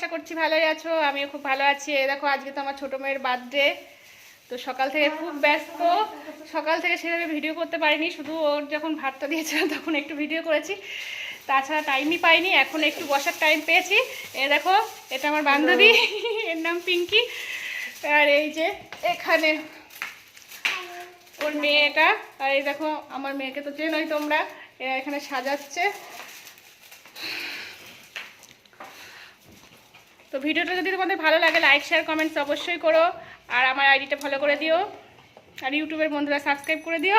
আশা করছি ভালোই আছো, আমিও খুব ভালো আছি। দেখো, আজকে তো আমার ছোটো মেয়ের বার্থডে তো সকাল থেকে খুব ব্যস্ত। সকাল থেকে সেভাবে ভিডিও করতে পারিনি, শুধু ওর যখন ভাতটা দিয়েছিলাম তখন একটু ভিডিও করেছি। তাছাড়া টাইমই পাইনি, এখন একটু বসার টাইম পেয়েছি। এ দেখো, এটা আমার বান্ধবী, এর নাম পিঙ্কি। আর এই যে এখানে ওর মেয়েটা। আর এই দেখো, আমার মেয়েকে তো চেনই তোমরা, এরা এখানে সাজাচ্ছে। তো ভিডিওটা যদি তোমাদের ভালো লাগে লাইক শেয়ার কমেন্টস অবশ্যই করো। আর আমার আইডিটা ফলো করে দিও। আর ইউটিউবের বন্ধুরা সাবস্ক্রাইব করে দিও।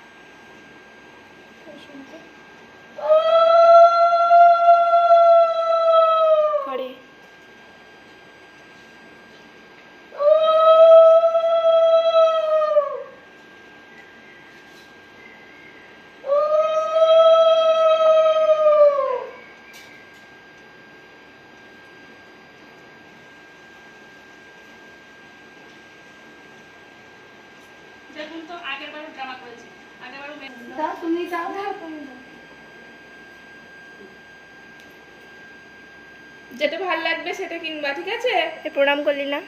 দেখুন তো আগের বারও ড্রামা করেছে। তুমি যেটা ভালো লাগবে সেটা কিনবা ঠিক আছে? প্রণাম করলি না।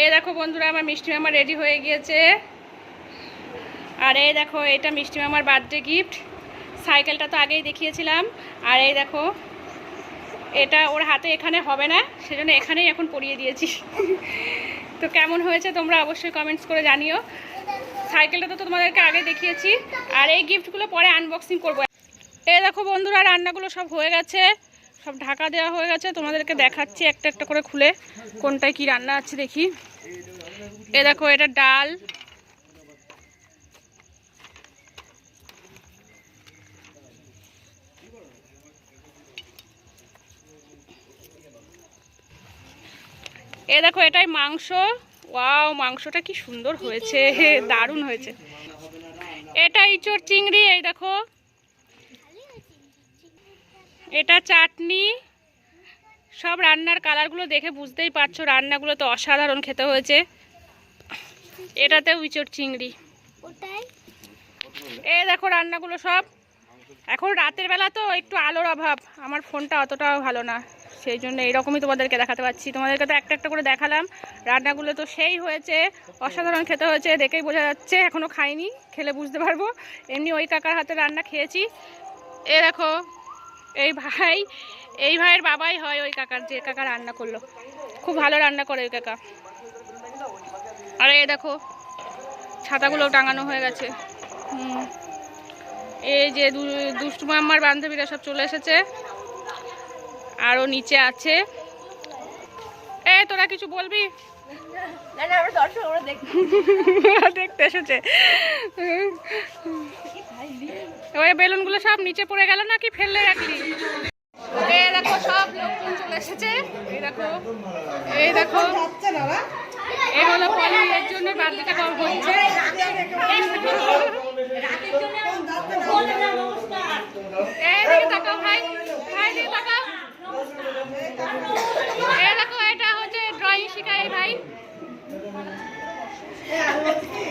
এই দেখো বন্ধুরা আমার মিষ্টি মামা রেডি হয়ে গিয়েছে। আর এই দেখো, এটা মিষ্টি মামার বার্থডে গিফট সাইকেলটা তো আগেই দেখিয়েছিলাম। আর এই দেখো, এটা ওর হাতে এখানে হবে না, সেজন্য এখানেই এখন পরিয়ে দিয়েছি। তো কেমন হয়েছে তোমরা অবশ্যই কমেন্টস করে জানিও। সাইকেলটা তো তোমাদেরকে আগে দেখিয়েছি। আর এই গিফটগুলো পরে আনবক্সিং করব। এই দেখো বন্ধুরা, রান্নাগুলো সব হয়ে গেছে। সব ঢাকা দেওয়া হয়ে গেছে। তোমাদেরকে দেখাচ্ছি একটা একটা করে খুলে, কোনটায় কি রান্না আছে দেখি। এ দেখো, এটা ডাল। এ দেখো এটাই মাংস। ওয়াও মাংসটা কি সুন্দর হয়েছে দারুণ হয়েছে। এটা ইঁচড় চিংড়ি এই দেখো। এটা চাটনি। সব রান্নার কালারগুলো দেখে বুঝতেই পারছ রান্নাগুলো তো অসাধারণ খেতে হয়েছে। এটাতেও ইঁচড় চিংড়ি। এই দেখো রান্নাগুলো সব। এখন রাতের বেলা তো একটু আলোর অভাব। আমার ফোনটা অতটাও ভালো না। সেই জন্য এইরকমই তোমাদেরকে দেখাতে পাচ্ছি। তোমাদেরকে তো একটা একটা করে দেখালাম। রান্নাগুলো তো সেই হয়েছে। অসাধারণ খেতে হয়েছে। দেখেই বোঝা যাচ্ছে এখনও খাইনি। খেলে বুঝতে পারব। এমনি ওই কাকার হাতে রান্না খেয়েছি। এ দেখো, এই ভাই, এই ভাইয়ের বাবাই হয় ওই কাকার, যে কাকা রান্না করল। খুব ভালো রান্না করে ওই কাকা। আরে এই দেখো, ছাতাগুলো টাঙানো হয়ে গেছে। হুম। এই যে দু- দুষ্টু মাম্মার বান্ধবীরা সব চলে এসেছে। আরও নিচে আছে। এ তোরা কিছু বলবি? আমরা আমরা দেখতে এসেছে। ওই বেলুনগুলো সব নিচে পড়ে গেল নাকি ফেললে রাখলি? দেখো সব লোকজন চলে এসেছে। এই দেখো এই দেখো। এই হলো পলি এর জন্য বার্থডেটা কম হচ্ছে।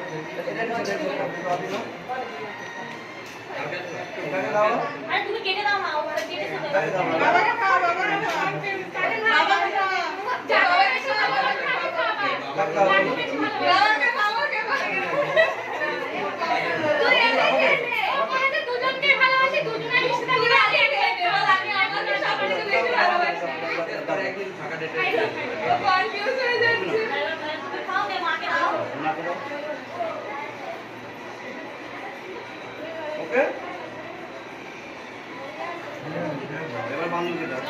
নাও এটা নিচে দেখো, একটু ভাত দিয়ে নাও এটাকে দাও আরে তুমি কেটে দাও না ওটা কেটে দাও এটাকে দাও না। বাবাকে খাও বাবাকে খাও বাবাকে খাও কাকা দাও। বাবাকে খাও বাবাকে খাও তুই এটা খেলে ওখানে দুজনকে ভালোবাসি দুজনের রিশতা করে আগে খেলে আমি আমাদের সবাইকে বেশি ভালোবাসি কনফিউজ হয়ে যাচ্ছে খাও কে মাকে দাও ওনাকে দাও। ওকে এবার বান্ধবীকে দাও আরে টাকা আমাকে আগে দিতে দাও দাও দাও বেশি ভালোবাসি আর ছবি করে দিলো ও মিষ্টি কেমন কথা কি তুমি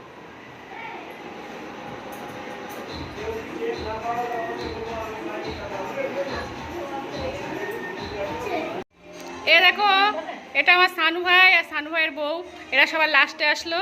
এ দেখো এটা আমার সানু ভাই আর সানু ভাইয়ের বউ। এরা সবার লাস্টে আসলো।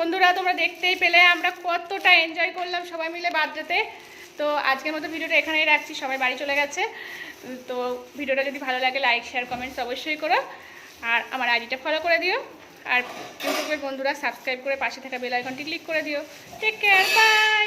বন্ধুরা, তোমরা দেখতেই পেলে আমরা কতটা এনজয় করলাম সবাই মিলে বার্থডেতে। তো আজকের মতো ভিডিওটা এখানেই রাখছি, সবাই বাড়ি চলে গেছে। তো ভিডিওটা যদি ভালো লাগে লাইক শেয়ার কমেন্টস অবশ্যই করো। আর আমার আইডিটা ফলো করে দিও। আর ইউটিউবের বন্ধুরা সাবস্ক্রাইব করে পাশে থাকা বেল আইকনটি ক্লিক করে দিও। Take care bye